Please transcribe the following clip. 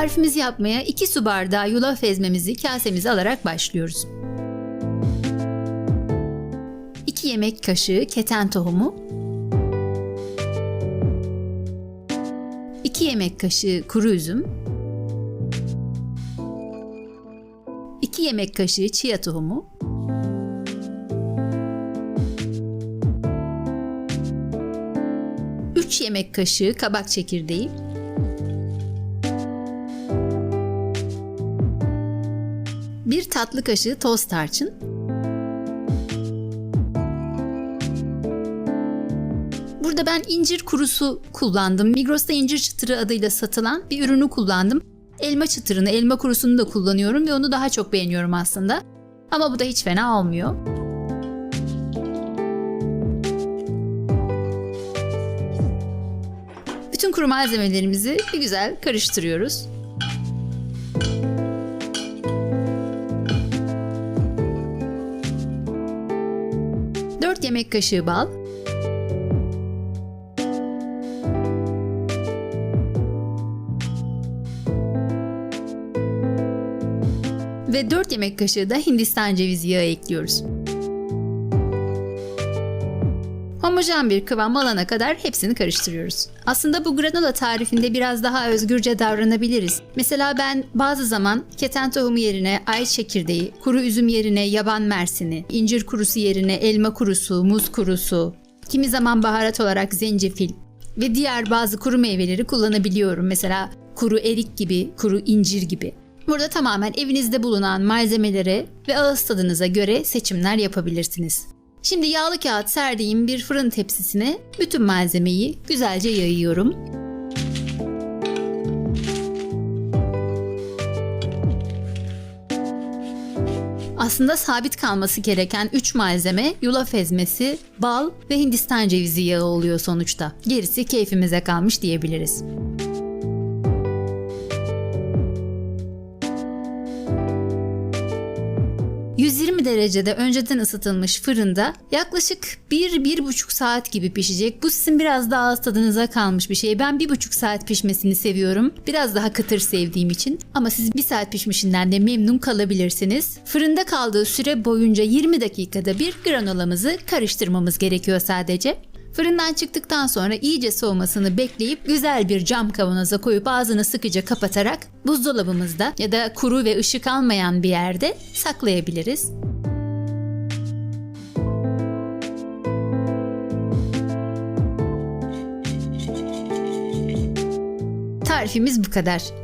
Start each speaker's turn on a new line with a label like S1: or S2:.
S1: Tarifimizi yapmaya 2 su bardağı yulaf ezmemizi kasemize alarak başlıyoruz. 2 yemek kaşığı keten tohumu, 2 yemek kaşığı kuru üzüm, 2 yemek kaşığı chia tohumu, 3 yemek kaşığı kabak çekirdeği, bir tatlı kaşığı toz tarçın, Burada ben incir kurusu kullandım. Migros'ta incir çıtırı adıyla satılan bir ürünü kullandım. Elma çıtırını, elma kurusunu da kullanıyorum ve onu daha çok beğeniyorum aslında. Ama bu da hiç fena olmuyor. Bütün kuru malzemelerimizi bir güzel karıştırıyoruz. Dört yemek kaşığı bal, ve 4 yemek kaşığı da Hindistan cevizi yağı ekliyoruz. Homojen bir kıvam alana kadar hepsini karıştırıyoruz. Aslında bu granola tarifinde biraz daha özgürce davranabiliriz. Mesela ben bazı zaman keten tohumu yerine ay çekirdeği, kuru üzüm yerine yaban mersini, incir kurusu yerine elma kurusu, muz kurusu, kimi zaman baharat olarak zencefil ve diğer bazı kuru meyveleri kullanabiliyorum. Mesela kuru erik gibi, kuru incir gibi. Burada tamamen evinizde bulunan malzemelere ve ağız tadınıza göre seçimler yapabilirsiniz. Şimdi yağlı kağıt serdiğim bir fırın tepsisine bütün malzemeyi güzelce yayıyorum. Aslında sabit kalması gereken 3 malzeme yulaf ezmesi, bal ve Hindistan cevizi yağı oluyor sonuçta. Gerisi keyfimize kalmış diyebiliriz. 120 derecede önceden ısıtılmış fırında yaklaşık 1-1,5 saat gibi pişecek. Bu sizin biraz daha ağız tadınıza kalmış bir şey. Ben 1,5 saat pişmesini seviyorum. Biraz daha kıtır sevdiğim için. Ama siz 1 saat pişmişinden de memnun kalabilirsiniz. Fırında kaldığı süre boyunca 20 dakikada bir granolamızı karıştırmamız gerekiyor sadece. Fırından çıktıktan sonra iyice soğumasını bekleyip güzel bir cam kavanoza koyup ağzını sıkıca kapatarak buzdolabımızda ya da kuru ve ışık almayan bir yerde saklayabiliriz. Tarifimiz bu kadar.